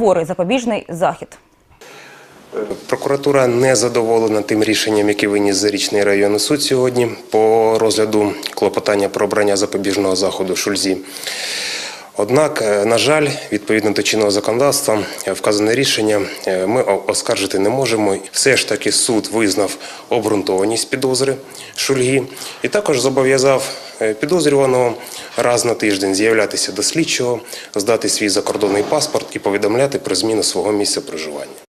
суворий запобіжний захід. Прокуратура не задоволена тим рішенням, яке виніс Зарічний районний суд сьогодні по розгляду клопотання про обрання запобіжного заходу Шульзі. Однак, е, на жаль, відповідно до чинного законодавства, е, вказане рішення е, ми оскаржити не можемо. Все ж таки суд визнав обґрунтованість підозри Шульги і також зобов'язав підозрюваного раз на тиждень з'являтися до слідчого, здати свій закордонний паспорт і повідомляти про зміну свого місця проживання.